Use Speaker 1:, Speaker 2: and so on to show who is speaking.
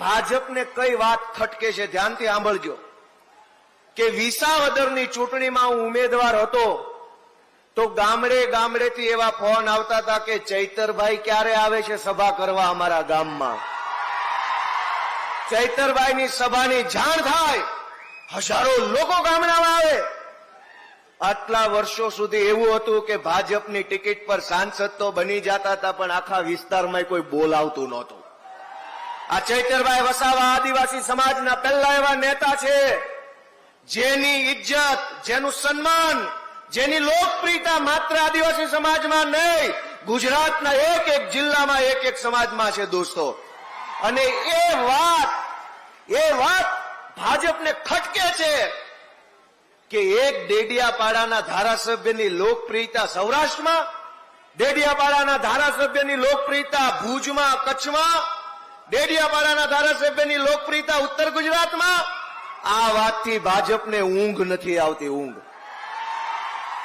Speaker 1: ભાજપને કઈ વાત ખટકે છે ધ્યાનથી સાંભળજો. કે વિસાવદરની ચૂંટણીમાં હું ઉમેદવાર હતો, તો ગામડે ગામડેથી એવા ફોન આવતા હતા કે ચૈતરભાઈ ક્યારે આવે છે સભા કરવા અમારા ગામમાં? ચૈતરભાઈની સભાની જાણ થાય, હજારો લોકો ગામડામાં આવે. આટલા વર્ષો સુધી એવું હતું કે ભાજપની ટિકિટ પર સાંસદ તો બની જતા હતા, પણ આખા વિસ્તારમાં કોઈ બોલાવતું નહોતું. આ ચૈતરભાઈ વસાવા આદિવાસી સમાજના પહેલા એવા નેતા છે. જેની ઇજ્જત, જેનું સન્માન, જેની લોકપ્રિયતા માત્ર આદિવાસી સમાજમાં નહીં, ગુજરાતના એક એક જિલ્લામાં એક એક સમાજમાં છે દોસ્તો. અને એ વાત એ વાત ભાજપને ખટકે છે કે એક ડેડિયાપાડાના ધારાસભ્યની લોકપ્રિયતા સૌરાષ્ટ્રમાં, ડેડિયાપાડાના ધારાસભ્યની લોકપ્રિયતા ભુજમાં, કચ્છમાં ડેડિયાપાડાના ધારાસભ્યની લોકપ્રિયતા ઉત્તર ગુજરાતમાં? આ વાતથી ભાજપને ઊંઘ નથી આવતી ઊંઘ.